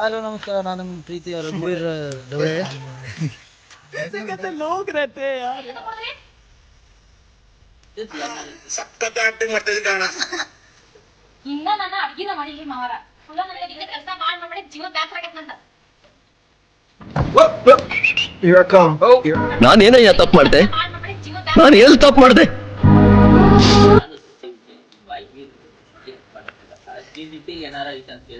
Hello ನಮಸ್ಕಾರ. ನಾನು ನಿಮ್ಮ ಪ್ರೀತಿಯ ರಘುವೀರ್ ದವೆ ಹಿಂಗ ನನ್ನ ಅಡ್ಗಿನ ಮಾಡಿಲ್ಲ ಮಾವರ. ಫುಲ್ಲ ನನಗೆ ಅಡಿಗೆ ಕೆಲಸ ಮಾಡಿ ಮಾಡಿ ಜೀವ ಬ್ಯಾಸರ ಆಗತ್ತಂತ ನಾನೇನಯ್ಯ ತಪ್ಪು ಮಾಡ್ದೆ? ನಾನು ಎಲ್ಲಿ ತಪ್ಪು ಮಾಡ್ದೆ?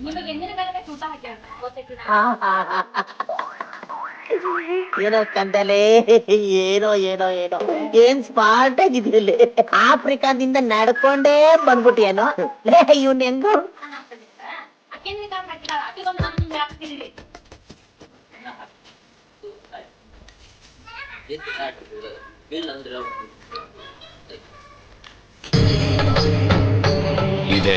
ನಿಮಗೆ ಎಂದಿನ ಕಾಲಕ್ಕೆ ಊಟ ಹಾಕ್ಯಾರ ಗೊತ್ತೈತಿ ಏನೋ ಕಂದಲೆ ಏನೋ ಏನೋ ಏನೋ. ಏನ್ ಸ್ಮಾರ್ಟ್ ಆಗಿದ್ರಲ್ಲಿ ಆಫ್ರಿಕಾದಿಂದ ನಡ್ಕೊಂಡೇ ಬಂದ್ಬಿಟ್ಟಿಯೇನೋ? ಲೇ ಇವ್ನ ಹೆಂಗೋ? ಇದೆ.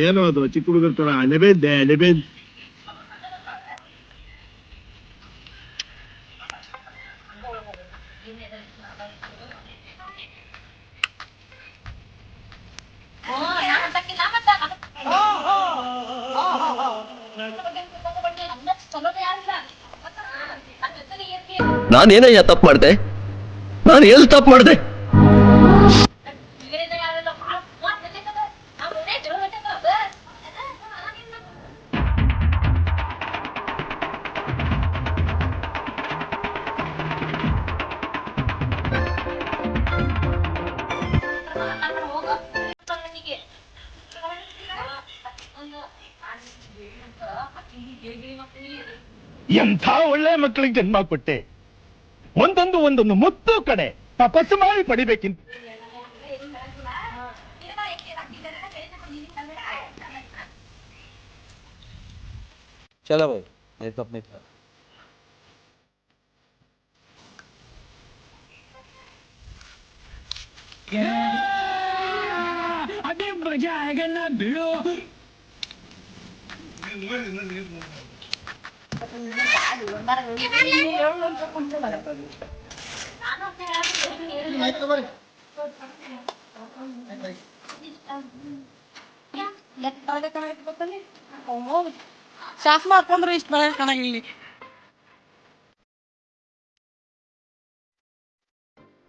ಏನೋ ಅದು ಚಿಕ್ಕ ಹುಡುಗರ ತರ ಅಣಬೆದ್ದೆ ಅಣಬೆದ್ ನಾನೇನಯ್ಯ ತಪ್ಪು ಮಾಡಿದೆ? ನಾನು ಎಲ್ಲಿ ತಪ್ಪು ಮಾಡ್ದೆ? ಎಂಥ ಒಳ್ಳೆ ಮಕ್ಕಳಿಗೆ ಜನ್ಮ ಕೊಟ್ಟೆ ಒಂದೊಂದು ಒಂದೊಂದು ಮುತ್ತು ಕಡೆ ತಪಸ್ಸು ಮಾಡಿ ಪಡಿಬೇಕಿಂತ चलो भाई नहीं तो अपने अरे मज़ा आएगा ना भिड़ो ಶಾಸ್ ಮಾಡ್ಕೊಂಡ್ರೆ ಇಷ್ಟ ಬರ ಕಣಗಿಲ್ಲಿ